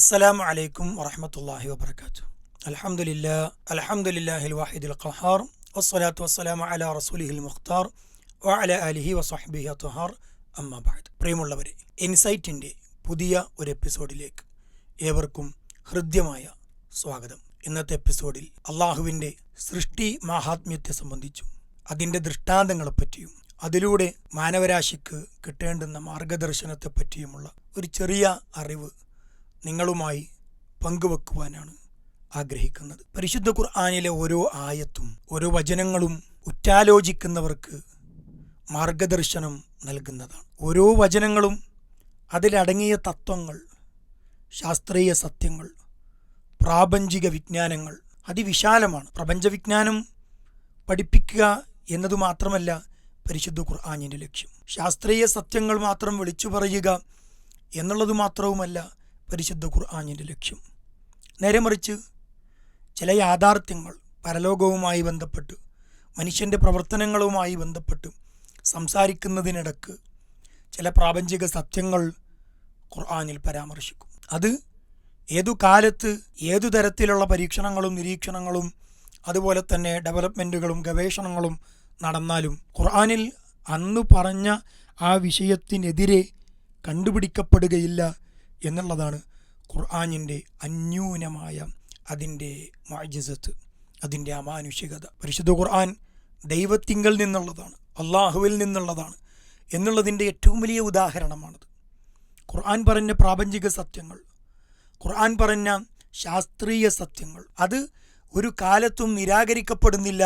السلام عليكم ورحمة الله وبركاته الحمد لله الحمد لله الواحد القهار والصلاة والسلام على رسوله المختار وعلى آله وصحبه الطهار അമ്മ ബാദ് പ്രിയമുള്ളവരെ ഇൻസൈറ്റിൻ്റെ പുതിയ ഒരു എപ്പിസോഡിലേക്ക് ഏവർക്കും ഹൃദ്യമായ സ്വാഗതം ഇന്നത്തെ എപ്പിസോഡിൽ അള്ളാഹുവിൻ്റെ സൃഷ്ടി മാഹാത്മ്യത്തെ സംബന്ധിച്ചും അതിൻ്റെ ദൃഷ്ടാന്തങ്ങളെപ്പറ്റിയും അതിലൂടെ മാനവരാശിക്ക് കിട്ടേണ്ടുന്ന മാർഗദർശനത്തെ പറ്റിയുമുള്ള ഒരു ചെറിയ അറിവ് നിങ്ങളുമായി പങ്കുവെക്കുവാനാണ് ആഗ്രഹിക്കുന്നത്. പരിശുദ്ധ ഖുർആാനിലെ ഓരോ ആയത്തും ഓരോ വചനങ്ങളും ഉറ്റാലോചിക്കുന്നവർക്ക് മാർഗദർശനം നൽകുന്നതാണ്. ഓരോ വചനങ്ങളും അതിലടങ്ങിയ തത്വങ്ങൾ ശാസ്ത്രീയ സത്യങ്ങൾ പ്രാപഞ്ചിക വിജ്ഞാനങ്ങൾ അതിവിശാലമാണ്. പ്രപഞ്ചവിജ്ഞാനം പഠിപ്പിക്കുക എന്നതു മാത്രമല്ല പരിശുദ്ധ ഖുർആാനിന്റെ ലക്ഷ്യം. ശാസ്ത്രീയ സത്യങ്ങൾ മാത്രം വിളിച്ചു പറയുക എന്നുള്ളത് മാത്രവുമല്ല പരിശുദ്ധ ഖുർആാനിന്റെ ലക്ഷ്യം. നേരെ മറിച്ച് ചില യാഥാർത്ഥ്യങ്ങൾ പരലോകവുമായി ബന്ധപ്പെട്ട് മനുഷ്യന്റെ പ്രവർത്തനങ്ങളുമായി ബന്ധപ്പെട്ട് സംസാരിക്കുന്നതിനിടക്ക് ചില പ്രാപഞ്ചിക സത്യങ്ങൾ ഖുർആാനിൽ പരാമർശിക്കും. അത് ഏതു കാലത്ത് ഏതു തരത്തിലുള്ള പരീക്ഷണങ്ങളും നിരീക്ഷണങ്ങളും അതുപോലെ തന്നെ ഡെവലപ്മെന്റുകളും ഗവേഷണങ്ങളും നടന്നാലും ഖുർആാനിൽ അന്ന് പറഞ്ഞ ആ വിഷയത്തിനെതിരെ കണ്ടുപിടിക്കപ്പെടുകയില്ല എന്നുള്ളതാണ് ഖുർആാനിന്റെ അന്യൂനമായ അതിന്റെ മാജിസത്ത് അതിന്റെ അമാനുഷികത. പരിശുദ്ധ ഖുർആൻ ദൈവത്തിങ്കൽ നിന്നുള്ളതാണ് അള്ളാഹുവിൽ നിന്നുള്ളതാണ് എന്നുള്ളതിന്റെ ഏറ്റവും വലിയ ഉദാഹരണമാണത്. ഖുർആൻ പറഞ്ഞ പ്രാപഞ്ചിക സത്യങ്ങൾ ഖുർആൻ പറഞ്ഞ ശാസ്ത്രീയ സത്യങ്ങൾ അത് ഒരു കാലത്തും നിരാകരിക്കപ്പെടുന്നില്ല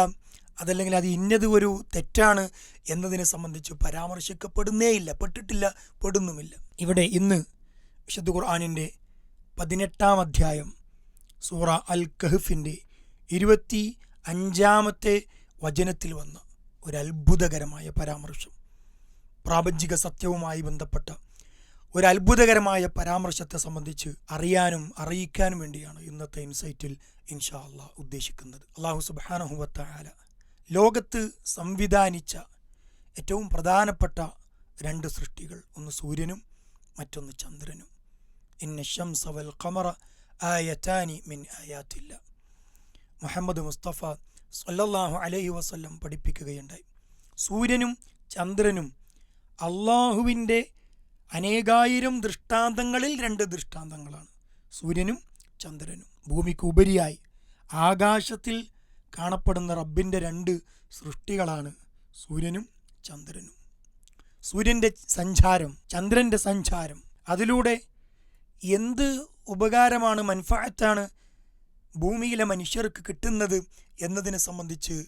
അതല്ലെങ്കിൽ അത് ഇന്നത് ഒരു തെറ്റാണ് എന്നതിനെ സംബന്ധിച്ച് പരാമർശിക്കപ്പെടുന്നേയില്ല പെട്ടിട്ടില്ല പെടുന്നുമില്ല. ഇവിടെ ഇന്ന് വിശുദ്ധ ഖുർആാനിന്റെ പതിനെട്ടാം അധ്യായം സൂറ അൽ കഹഫിന്റെ ഇരുപത്തി അഞ്ചാമത്തെ വചനത്തിൽ വന്ന ഒരു അത്ഭുതകരമായ പരാമർശം. പ്രാപഞ്ചിക സത്യവുമായി ബന്ധപ്പെട്ട ഒരു അത്ഭുതകരമായ പരാമർശത്തെ സംബന്ധിച്ച് അറിയാനും അറിയിക്കാനും വേണ്ടിയാണ് ഇന്നത്തെ ഇൻസൈറ്റിൽ ഇൻഷാ അള്ളാഹ് ഉദ്ദേശിക്കുന്നത്. അള്ളാഹു സുബാനഹുവത്തായ ലോകത്ത് സംവിധാനിച്ച ഏറ്റവും പ്രധാനപ്പെട്ട രണ്ട് സൃഷ്ടികൾ ഒന്ന് സൂര്യനും മറ്റൊന്ന് ചന്ദ്രനും. ഇന്ന ഷംസ വൽ ഖമറ ആയതാനി മിൻ ആയാത്തില്ല. മുഹമ്മദ് മുസ്തഫ സല്ലല്ലാഹു അലൈഹി വസല്ലം പഠിപ്പിക്കുകയുണ്ടായി. സൂര്യനും ചന്ദ്രനും അള്ളാഹുവിന്റെ അനേകായിരം ദൃഷ്ടാന്തങ്ങളിൽ രണ്ട് ദൃഷ്ടാന്തങ്ങളാണ്. സൂര്യനും ചന്ദ്രനും ഭൂമിക്ക് ഉപരിയായി ആകാശത്തിൽ കാണപ്പെടുന്ന റബ്ബിന്റെ രണ്ട് സൃഷ്ടികളാണ് സൂര്യനും ചന്ദ്രനും. സൂര്യന്റെ സഞ്ചാരം ചന്ദ്രന്റെ സഞ്ചാരം അതിലൂടെ എന്ത് ഉപകാരമാണ് മൻഫായത്താണ് ഭൂമിയിലെ മനുഷ്യർക്ക് കിട്ടുന്നത് എന്നതിനെ സംബന്ധിച്ച്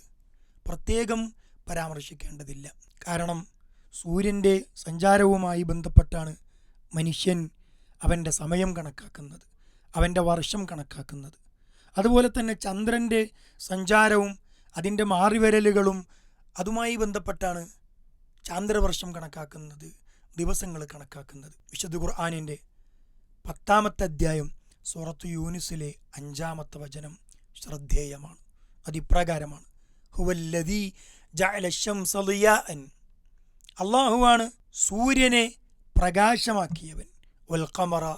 പ്രത്യേകം പരാമർശിക്കേണ്ടതില്ല. കാരണം സൂര്യന്റെ സഞ്ചാരവുമായി ബന്ധപ്പെട്ടാണ് മനുഷ്യൻ അവന്റെ സമയം കണക്കാക്കുന്നത് അവന്റെ വർഷം കണക്കാക്കുന്നത്. അതുപോലെ തന്നെ ചന്ദ്രന്റെ സഞ്ചാരവും അതിന്റെ മാറിവരലുകളും അതുമായി ബന്ധപ്പെട്ടാണ് ചാന്ദ്രവർഷം കണക്കാക്കുന്നത് ദിവസങ്ങൾ കണക്കാക്കുന്നത്. വിശുദ്ധ ഖുർആാനിന്റെ പത്താമത്തെ അധ്യായം സൂറത്ത് യൂനിസിലെ അഞ്ചാമത്തെ വചനം ശ്രദ്ധേയമാണ്. അതിപ്രകാരമാണ്. അള്ളാഹുവാണ് സൂര്യനെ പ്രകാശമാക്കിയവൻ. വൽ ഖമറ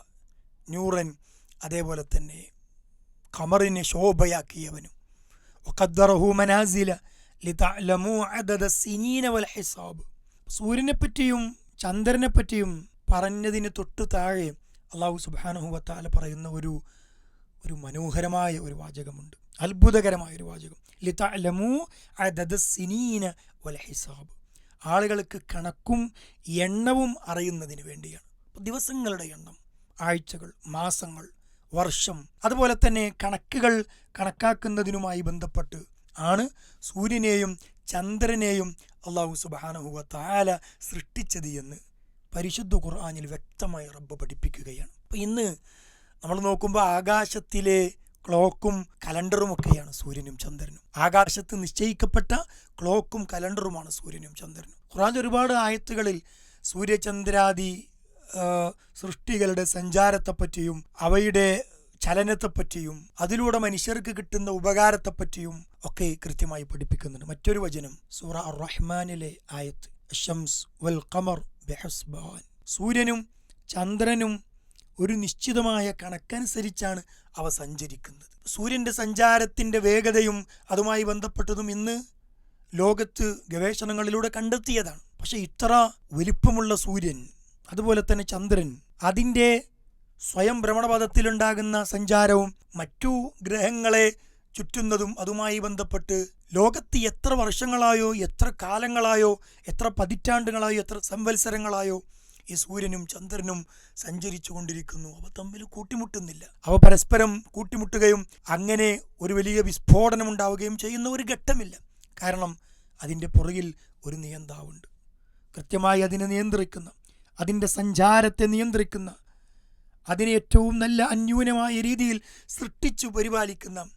നൂറൻ അതേപോലെ തന്നെ ഖമറിനെ ശോഭയാക്കിയവനും. സൂര്യനെപ്പറ്റിയും മനാസില വൽ ഹിസാബ്. സൂര്യനെ പറ്റിയും ചന്ദ്രനെ പറ്റിയും പറഞ്ഞതിന് തൊട്ടു താഴെ അള്ളാഹു സുബാനുഹുവത്താല പറയുന്ന ഒരു ഒരു മനോഹരമായ ഒരു വാചകമുണ്ട്. അത്ഭുതകരമായ ഒരു വാചകം. ലിതഅലമു അദദ സിനീന വൽ ഹിസാബ്. ആളുകൾക്ക് കണക്കും എണ്ണവും അറിയുന്നതിന് വേണ്ടിയാണ്. ദിവസങ്ങളുടെ എണ്ണം ആഴ്ചകൾ മാസങ്ങൾ വർഷം അതുപോലെ തന്നെ കണക്കുകൾ കണക്കാക്കുന്നതിനുമായി ബന്ധപ്പെട്ട് ആണ് സൂര്യനെയും ചന്ദ്രനെയും അള്ളാഹു സുബാനഹുവ താല സൃഷ്ടിച്ചത് എന്ന് പരിശുദ്ധ ഖുർആാനിൽ വ്യക്തമായി റബ്ബ് പഠിപ്പിക്കുകയാണ്. അപ്പം ഇന്ന് നമ്മൾ നോക്കുമ്പോൾ ആകാശത്തിലെ ക്ലോക്കും കലണ്ടറും ഒക്കെയാണ് സൂര്യനും ചന്ദ്രനും. ആകാശത്ത് നിശ്ചയിക്കപ്പെട്ട ക്ലോക്കും കലണ്ടറുമാണ് സൂര്യനും ചന്ദ്രനും. ഖുറാൻ ഒരുപാട് ആയത്തുകളിൽ സൂര്യചന്ദ്രാദി സൃഷ്ടികളുടെ സഞ്ചാരത്തെപ്പറ്റിയും അവയുടെ ചലനത്തെപ്പറ്റിയും അതിലൂടെ മനുഷ്യർക്ക് കിട്ടുന്ന ഉപകാരത്തെപ്പറ്റിയും ഒക്കെ കൃത്യമായി പഠിപ്പിക്കുന്നുണ്ട്. മറ്റൊരു വചനം സൂറ അർ റഹ്മാനിലെ ആയത്ത് ഷംസ് വൽ ഖമർ. ബെഹസ്ബാൻ സൂര്യനും ചന്ദ്രനും ഒരു നിശ്ചിതമായ കണക്കനുസരിച്ചാണ് അവ സഞ്ചരിക്കുന്നത്. സൂര്യന്റെ സഞ്ചാരത്തിന്റെ വേഗതയും അതുമായി ബന്ധപ്പെട്ടതും ഇന്ന് ലോകത്ത് ഗവേഷണങ്ങളിലൂടെ കണ്ടെത്തിയതാണ്. പക്ഷെ ഇത്ര വലിപ്പമുള്ള സൂര്യൻ അതുപോലെ തന്നെ ചന്ദ്രൻ അതിന്റെ സ്വയം ഭ്രമണപഥത്തിലുണ്ടാകുന്ന സഞ്ചാരവും മറ്റു ഗ്രഹങ്ങളെ ചുറ്റുന്നതും അതുമായി ബന്ധപ്പെട്ട് ലോകത്ത് എത്ര വർഷങ്ങളായോ എത്ര കാലങ്ങളായോ എത്ര പതിറ്റാണ്ടുകളായോ എത്ര സംവത്സരങ്ങളായോ ഈ സൂര്യനും ചന്ദ്രനും സഞ്ചരിച്ചു കൊണ്ടിരിക്കുന്നു. അവ തമ്മിൽ കൂട്ടിമുട്ടുന്നില്ല. അവ പരസ്പരം കൂട്ടിമുട്ടുകയും അങ്ങനെ ഒരു വലിയ വിസ്ഫോടനം ഉണ്ടാവുകയും ചെയ്യുന്ന ഒരു ഘട്ടമില്ല. കാരണം അതിന്റെ പുറകിൽ ഒരു നിയന്താവുണ്ട്. കൃത്യമായി അതിനെ നിയന്ത്രിക്കുന്ന അതിന്റെ സഞ്ചാരത്തെ നിയന്ത്രിക്കുന്ന അതിനെ ഏറ്റവും നല്ല അന്യൂനമായ രീതിയിൽ സൃഷ്ടിച്ചു പരിപാലിക്കുന്ന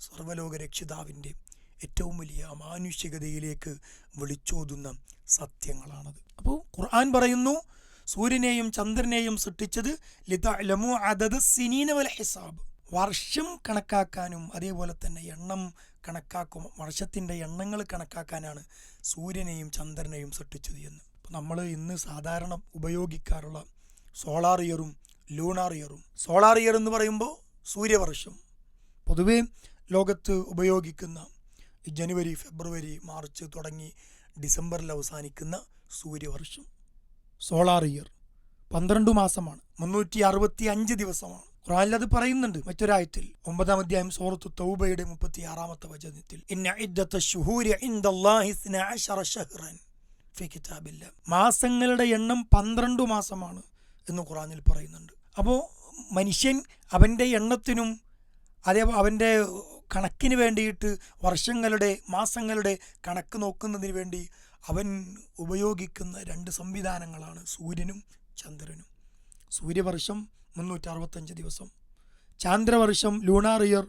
സർവലോക രക്ഷിതാവിന്റെ ഏറ്റവും വലിയ അമാനുഷികതയിലേക്ക് വിളിച്ചോതുന്ന സത്യങ്ങളാണത്. അപ്പോൾ ഖുർആൻ പറയുന്നു സൂര്യനെയും ചന്ദ്രനെയും സൃഷ്ടിച്ചത് ലിതഅലമു അദദ സിനീന വൽ ഹിസാബ്. വർഷം കണക്കാക്കാനും അതേപോലെ തന്നെ എണ്ണം കണക്കാക്കും വർഷത്തിന്റെ എണ്ണങ്ങൾ കണക്കാക്കാനാണ് സൂര്യനെയും ചന്ദ്രനെയും സൃഷ്ടിച്ചത് എന്ന്. നമ്മൾ ഇന്ന് സാധാരണ ഉപയോഗിക്കാറുള്ള സോളാർ ഇയറും ലൂണാർ ഇയറും. സോളാർ ഇയർ എന്ന് പറയുമ്പോൾ സൂര്യവർഷം. പൊതുവേ ലോകത്ത് ഉപയോഗിക്കുന്ന ജനുവരി ഫെബ്രുവരി മാർച്ച് തുടങ്ങി ഡിസംബറിൽ അവസാനിക്കുന്ന സൂര്യവർഷം. Solar year. പന്ത്രണ്ട് മാസമാണ്. മുന്നൂറ്റി അറുപത്തി അഞ്ച് ദിവസമാണ്. ഖുറാനിൽ അത് പറയുന്നുണ്ട് മറ്റൊരായത്തിൽ. ഒമ്പതാം അധ്യായം സൂറത്ത് തൗബയുടെ മുപ്പത്തി ആറാമത്തെ വചനത്തിൽ മാസങ്ങളുടെ എണ്ണം പന്ത്രണ്ട് മാസമാണ് എന്ന് ഖുറാനിൽ പറയുന്നുണ്ട്. അപ്പോൾ മനുഷ്യൻ അവന്റെ എണ്ണത്തിനും അതേ അവന്റെ കണക്കിന് വേണ്ടിയിട്ട് വർഷങ്ങളുടെ മാസങ്ങളുടെ കണക്ക് നോക്കുന്നതിന് വേണ്ടി അവൻ ഉപയോഗിക്കുന്ന രണ്ട് സംവിധാനങ്ങളാണ് സൂര്യനും ചന്ദ്രനും. സൂര്യവർഷം മുന്നൂറ്റി അറുപത്തഞ്ച് ദിവസം. ചാന്ദ്രവർഷം ലൂണാർ ഇയർ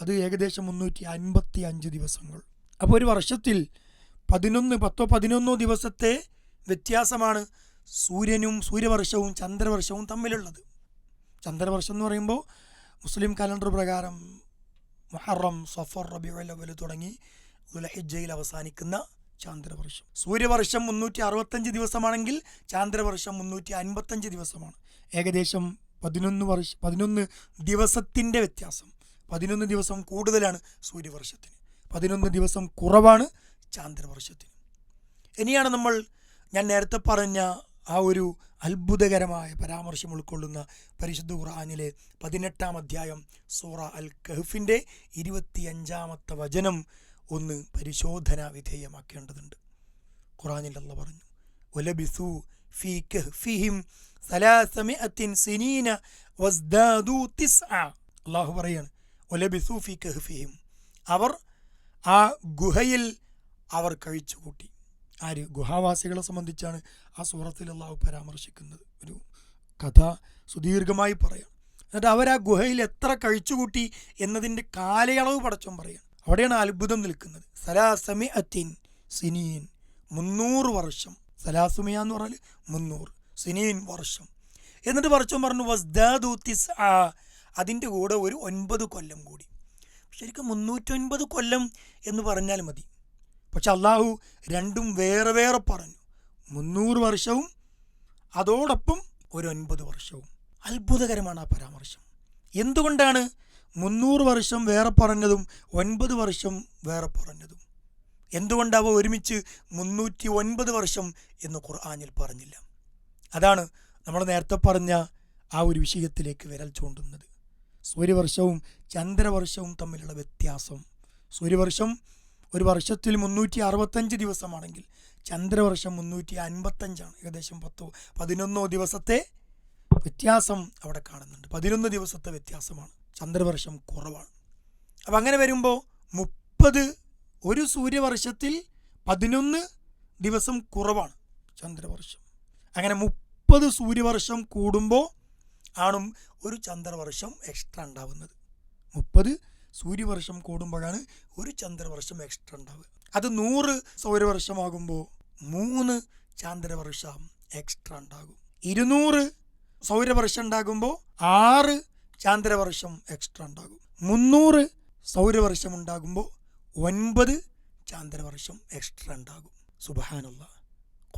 അത് ഏകദേശം മുന്നൂറ്റി അൻപത്തി അഞ്ച് ദിവസങ്ങൾ. അപ്പോൾ ഒരു വർഷത്തിൽ പതിനൊന്ന് പത്തോ പതിനൊന്നോ ദിവസത്തെ വ്യത്യാസമാണ് സൂര്യനും സൂര്യവർഷവും ചന്ദ്രവർഷവും തമ്മിലുള്ളത്. ചന്ദ്രവർഷം എന്ന് പറയുമ്പോൾ മുസ്ലിം കലണ്ടർ പ്രകാരം മുഹറം സഫർ റബിഉൽ അവൽ തുടങ്ങി ദുലഹിജയിൽ അവസാനിക്കുന്ന ചാന്ദ്രവർഷം. സൂര്യവർഷം മുന്നൂറ്റി അറുപത്തഞ്ച് ദിവസമാണെങ്കിൽ ചാന്ദ്രവർഷം മുന്നൂറ്റി അൻപത്തഞ്ച് ദിവസമാണ്. ഏകദേശം പതിനൊന്ന് വർഷ പതിനൊന്ന് ദിവസത്തിന്റെ വ്യത്യാസം. പതിനൊന്ന് ദിവസം കൂടുതലാണ് സൂര്യവർഷത്തിന്. പതിനൊന്ന് ദിവസം കുറവാണ് ചാന്ദ്രവർഷത്തിന്. ഇനിയാണ് നമ്മൾ ഞാൻ നേരത്തെ പറഞ്ഞ ആ ഒരു അത്ഭുതകരമായ പരാമർശം ഉൾക്കൊള്ളുന്ന പരിശുദ്ധ ഖുർആാനിലെ പതിനെട്ടാം അധ്യായം സൂറ അൽ കഹഫിന്റെ ഇരുപത്തിയഞ്ചാമത്തെ വചനം ഒന്ന് പരിശോധന വിധേയമാക്കേണ്ടതുണ്ട്. ഖുറാനിൽ അല്ല പറഞ്ഞു ഒലബിസു ഫീ കഹ്ഫിഹിം സലാസമിഅത്തിൻ സിനീന വസ്ദാദു തിസ്അ അള്ളാഹു പറയാണ് ഒലബിസു ഫീ കഹ്ഫിഹിം. അവർ ആ ഗുഹയിൽ അവർ കഴിച്ചുകൂട്ടി. ആര് ഗുഹാവാസികളെ സംബന്ധിച്ചാണ് ആ സൂറത്തിൽ അള്ളാഹു പരാമർശിക്കുന്നത്. ഒരു കഥ സുദീർഘമായി പറയാം. എന്നിട്ട് അവർ ആ ഗുഹയിൽ എത്ര കഴിച്ചുകൂട്ടി എന്നതിന്റെ കാലയളവ് പടച്ചോൻ പറയാം അവിടെയാണ് അത്ഭുതം നിൽക്കുന്നത്. സലാസമി അത്തിൻ സിനീൻ മുന്നൂറ് വർഷം. സലാസുമിയ എന്ന് പറഞ്ഞാൽ മുന്നൂറ് സിനീൻ വർഷം. എന്നിട്ട് പടച്ചം പറഞ്ഞു വസ്ദാദു തിസ് ആ അതിന്റെ കൂടെ ഒരു ഒൻപത് കൊല്ലം കൂടി. ശരിക്കും മുന്നൂറ്റൊൻപത് കൊല്ലം എന്ന് പറഞ്ഞാൽ മതി. പക്ഷെ അള്ളാഹു രണ്ടും വേറെ വേറെ പറഞ്ഞു. മുന്നൂറ് വർഷവും അതോടൊപ്പം ഒരു ഒൻപത് വർഷവും. അത്ഭുതകരമാണ് ആ പരാമർശം. എന്തുകൊണ്ടാണ് മുന്നൂറ് വർഷം വേറെ പറഞ്ഞതും ഒൻപത് വർഷം വേറെ പറഞ്ഞതും? എന്തുകൊണ്ടാവ ഒരുമിച്ച് മുന്നൂറ്റി ഒൻപത് വർഷം എന്ന് ഖുർആാനിൽ പറഞ്ഞില്ല? അതാണ് നമ്മൾ നേരത്തെ പറഞ്ഞ ആ ഒരു വിഷയത്തിലേക്ക് വിരൽ ചൂണ്ടുന്നത്. സൂര്യവർഷവും ചന്ദ്രവർഷവും തമ്മിലുള്ള വ്യത്യാസം. സൂര്യവർഷം ഒരു വർഷത്തിൽ മുന്നൂറ്റി അറുപത്തഞ്ച് ദിവസമാണെങ്കിൽ ചന്ദ്രവർഷം മുന്നൂറ്റി അൻപത്തഞ്ചാണ് ഏകദേശം പത്തോ പതിനൊന്നോ ദിവസത്തെ വ്യത്യാസം അവിടെ കാണുന്നുണ്ട്. പതിനൊന്ന് ദിവസത്തെ വ്യത്യാസമാണ്. ചന്ദ്രവർഷം കുറവാണ്. അപ്പം അങ്ങനെ വരുമ്പോൾ മുപ്പത് ഒരു സൂര്യവർഷത്തിൽ പതിനൊന്ന് ദിവസം കുറവാണ് ചന്ദ്രവർഷം. അങ്ങനെ മുപ്പത് സൂര്യവർഷം കൂടുമ്പോൾ ആണ് ഒരു ചന്ദ്രവർഷം എക്സ്ട്രാ ഉണ്ടാവുന്നത്. മുപ്പത് സൂര്യവർഷം കൂടുമ്പോഴാണ് ഒരു ചന്ദ്രവർഷം എക്സ്ട്രാ ഉണ്ടാവുക. അത് നൂറ് സൗരവർഷമാകുമ്പോൾ മൂന്ന് ചാന്ദ്രവർഷം എക്സ്ട്രാ ഉണ്ടാകും. ഇരുന്നൂറ് സൗരവർഷം ഉണ്ടാകുമ്പോൾ ആറ് ചാന്ദ്രവർഷം എക്സ്ട്രാ ഉണ്ടാകും. മുന്നൂറ് സൗരവർഷം ഉണ്ടാകുമ്പോൾ ഒൻപത് ചാന്ദ്രവർഷം എക്സ്ട്രാ ഉണ്ടാകും. സുബഹാനുള്ള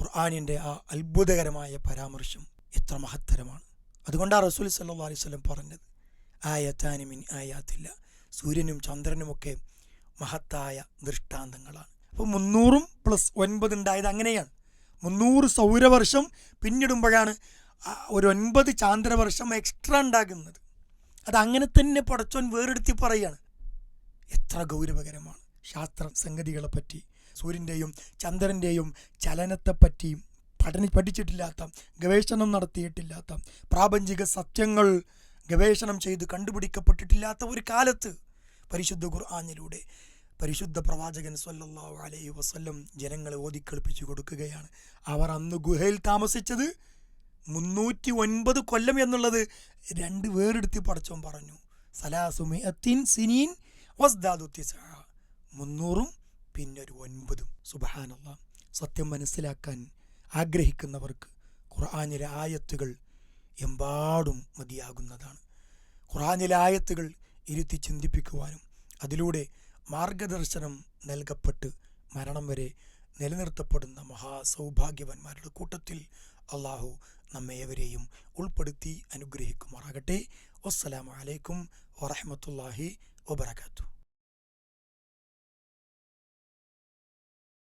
ഖുർആാനിന്റെ ആ അത്ഭുതകരമായ പരാമർശം എത്ര മഹത്തരമാണ്. അതുകൊണ്ടാണ് റസൂൽ സല്ലാ അലൈഹി സ്വലം പറഞ്ഞത് ആയത്താനിമിൻ ആയാത്തില്ല സൂര്യനും ചന്ദ്രനുമൊക്കെ മഹത്തായ ദൃഷ്ടാന്തങ്ങളാണ്. അപ്പോൾ മുന്നൂറും പ്ലസ് ഒൻപത് ഉണ്ടായത് അങ്ങനെയാണ്. മുന്നൂറ് സൗരവർഷം പിന്നിടുമ്പോഴാണ് ഒരു ഒൻപത് ചാന്ദ്രവർഷം എക്സ്ട്രാ ഉണ്ടാകുന്നത്. അത് അങ്ങനെ തന്നെ പടച്ചോൻ വേറെടുത്തി പറയാണ്. എത്ര ഗൗരവകരമാണ് ശാസ്ത്ര സംഗതികളെപ്പറ്റി സൂര്യന്റെയും ചന്ദ്രന്റെയും ചലനത്തെപ്പറ്റിയും പഠന പഠിച്ചിട്ടില്ലാത്ത ഗവേഷണം നടത്തിയിട്ടില്ലാത്ത പ്രാപഞ്ചിക സത്യങ്ങൾ ഗവേഷണം ചെയ്ത് കണ്ടുപിടിക്കപ്പെട്ടിട്ടില്ലാത്ത ഒരു കാലത്ത് പരിശുദ്ധ ഖുർആാനിലൂടെ പരിശുദ്ധ പ്രവാചകൻ സല്ലല്ലാഹു അലൈഹി വസല്ലം ജനങ്ങളെ ഓതിക്കളിപ്പിച്ചു കൊടുക്കുകയാണ്. അവർ അന്ന് ഗുഹയിൽ താമസിച്ചത് മുന്നൂറ്റി ഒൻപത് കൊല്ലം എന്നുള്ളത് രണ്ട് വേറെടുത്ത് പടച്ചോൻ പറഞ്ഞു. സലാസുമിഅത്തിൻ സിനീൻ വസ്ദാദു തിസ്അ. മുന്നൂറും പിന്നെ ഒരു ഒൻപതും. സുബഹാനല്ല സത്യം മനസ്സിലാക്കാൻ ആഗ്രഹിക്കുന്നവർക്ക് ഖുർആാനിലെ ആയത്തുകൾ എമ്പാടും മതിയാകുന്നതാണ്. ഖുറാനിലായത്തുകൾ ഇരുത്തി ചിന്തിപ്പിക്കുവാനും അതിലൂടെ മാർഗദർശനം നൽകപ്പെട്ട് മരണം വരെ നിലനിർത്തപ്പെടുന്ന മഹാസൗഭാഗ്യവന്മാരുടെ കൂട്ടത്തിൽ അള്ളാഹു നമ്മേവരെയും ഉൾപ്പെടുത്തി അനുഗ്രഹിക്കുമാറാകട്ടെ. വസ്സലാമു അലൈക്കും വറഹമത്തല്ലാഹി വബർക്കാത്തു